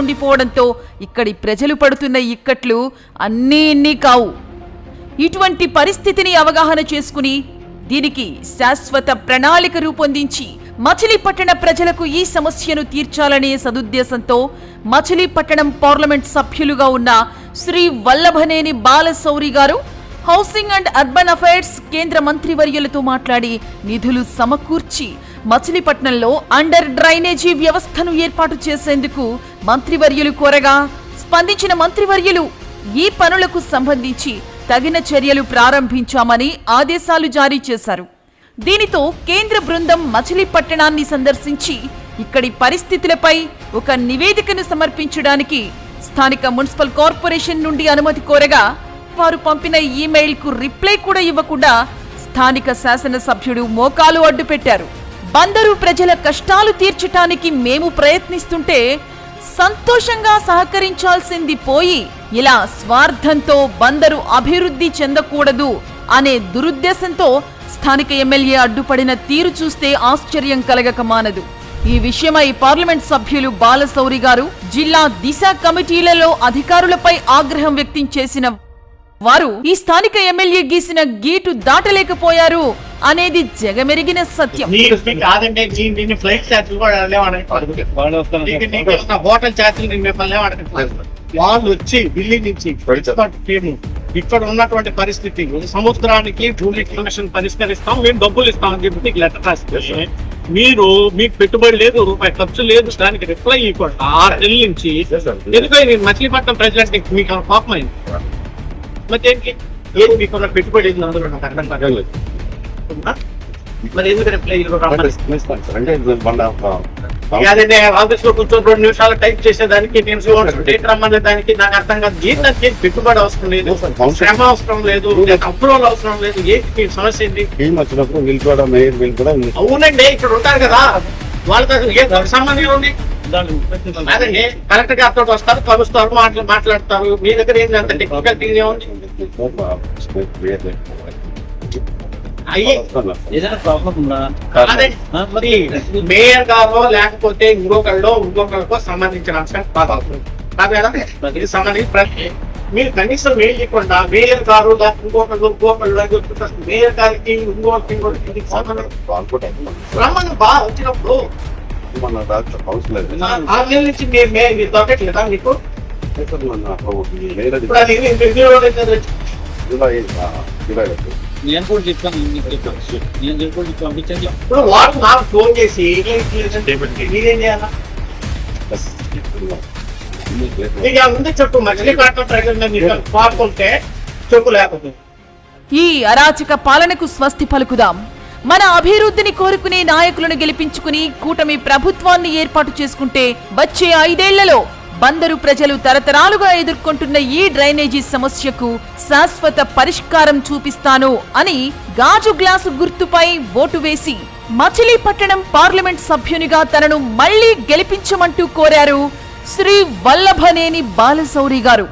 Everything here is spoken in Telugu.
ఉండిపోవడంతో ఇక్కడి ప్రజలు పడుతున్న ఇక్కట్లు అన్నీ ఇన్నీ కావు. ఇటువంటి పరిస్థితిని అవగాహన చేసుకుని దీనికి శాశ్వత ప్రణాళిక రూపొందించి మచిలీపట్టణ ప్రజలకు ఈ సమస్యను తీర్చాలనే సదుద్దేశంతో మచిలీపట్టణం పార్లమెంట్ సభ్యులుగా ఉన్న శ్రీ వల్లభనేని బాలశౌరి గారు హౌసింగ్ అండ్ అర్బన్ అఫైర్స్ కేంద్ర మంత్రివర్యులతో మాట్లాడి నిధులు సమకూర్చి మచిలీపట్నంలో అండర్ డ్రైనేజీ వ్యవస్థను ఏర్పాటు చేసేందుకు మంత్రివర్యులు కోరగా స్పందించిన మంత్రివర్యులు ఈ పనులకు సంబంధించి తగిన చర్యలు ప్రారంభించామని ఆదేశాలు జారీ చేశారు. దీనితో కేంద్ర బృందం మచిలీపట్టణాన్ని సందర్శించి ఇక్కడి పరిస్థితులపై ఒక నివేదికను సమర్పించడానికి స్థానిక మున్సిపల్ కార్పొరేషన్ నుండి అనుమతి కోరగా వారు పంపిన ఈమెయిల్కు రిప్లై కూడా ఇవ్వకుండా స్థానిక శాసనసభ్యుడు మోకాలు అడ్డుపెట్టారు. బందరు ప్రజల కష్టాలు తీర్చటానికి మేము ప్రయత్నిస్తుంటే సంతోషంగా సహకరించాల్సింది పోయి ఇలా స్వార్థంతో బందరు అభివృద్ధి చెందకూడదు అనే దురుద్దేశంతో స్థానిక ఎమ్మెల్యే అడ్డుపడిన తీరు చూస్తే ఆశ్చర్యం కలగక మానదు. ఈ విషయమై పార్లమెంట్ సభ్యులు బాలసౌరి గారు జిల్లా దిశ కమిటీలలో అధికారులపై ఆగ్రహం వ్యక్తం చేసిన వారు ఈ స్థానిక ఎమ్మెల్యే గీసిన గీటు దాటలేకపోయారు. అనేది జగమెరిగిన సత్యం. హోటల్ వాళ్ళు వచ్చి ఢిల్లీ నుంచి ఇక్కడ ఉన్నటువంటి పరిస్థితి సముద్రానికి భూమి కనెక్షన్ పరిష్కరిస్తాం మేము డబ్బులు ఇస్తాం అని చెప్పి మీకు లెటర్ రాస్తే మీరు మీకు పెట్టుబడి లేదు రూపాయి ఖర్చు లేదు దానికి రిప్లై ఇవ్వకుండా ఆరు నెలల నుంచి ఎందుకో నేను మచిలీపట్నం ప్రెసిడెంట్ మీకు ఏమైనా కోపం అయింది మరి ఏంటి ఏది మీకు పెట్టుబడి అందులో నాకు అర్థం కాదు మరి ఎందుకు రిప్లై అదే ఆఫీస్లో కూర్చొని రెండు నిమిషాలు టైప్ చేసేదానికి నేను డేట్ రమ్మనే దానికి నాకు అర్థం కాదు. ఏంటంటే పెట్టుబడి అవసరం లేదు శ్రమ అవసరం లేదు అప్రూవల్ అవసరం లేదు. ఏంటి మీ సమస్య ఏంటి? టీం వచ్చినప్పుడు వీళ్ళు కూడా మేయర్ వీళ్ళు కూడా అవునండి ఇక్కడ ఉంటారు కదా. వాళ్ళతో ఏ సంబంధం ఉంది అదండి కలెక్టర్ గారితో వస్తారు కలుస్తారు మాట్లా మాట్లాడతారు. మీ దగ్గర ఏంటి అంత టెక్నికల్ థింగ్ ఏముంది? మరి మేయర్ గారో లేకపోతే ఇంకొకళ్ళో ఇంకొకరికో సంబంధించిన అంశం కాదు కాదు కదా ఇది సంబంధించి ప్రతి మీరు కనీసం మెయిల్ చేయకుండా మేయర్ గారు ఇంకొకళ్ళు ఇంకొకళ్ళు లేకపోతే మేయర్ గారికి రమ్మని బాగా వచ్చినప్పుడు. మన రాష్ట్ర కౌన్సిలర్ ఆరు నెలల నుంచి మీరు దొరకట్లేదా మీకు? ఇప్పుడు అది రివ్యూ జూలై జూలై నేను కూడా చెప్పాను మీకు చెప్పాను. నేను కూడా చెప్పి పంపించండి ఇప్పుడు వాడు నాకు ఫోన్ చేసి మీరేం చేయాలా? నీకు ఆ ముందు చెప్పు. మచిలీపట్నం ప్రజలు మీరు పాడుకుంటే చెప్పు లేకపోతే. ఈ అరాచక పాలనకు స్వస్తి పలుకుదాం. మన అభివృద్ధిని కోరుకునే నాయకులను గెలిపించుకుని కూటమి ప్రభుత్వాన్ని ఏర్పాటు చేసుకుంటే వచ్చే ఐదేళ్ళలో బందరు ప్రజలు తరతరాలుగా ఎదుర్కొంటున్న ఈ డ్రైనేజీ సమస్యకు శాశ్వత పరిష్కారం చూపిస్తాను అని గాజు గ్లాసు గుర్తుపై ఓటు వేసి మచిలీపట్టణం పార్లమెంట్ సభ్యునిగా తనను మళ్ళీ గెలిపించమంటూ కోరారు శ్రీ వల్లభనేని బాలశౌరి గారు.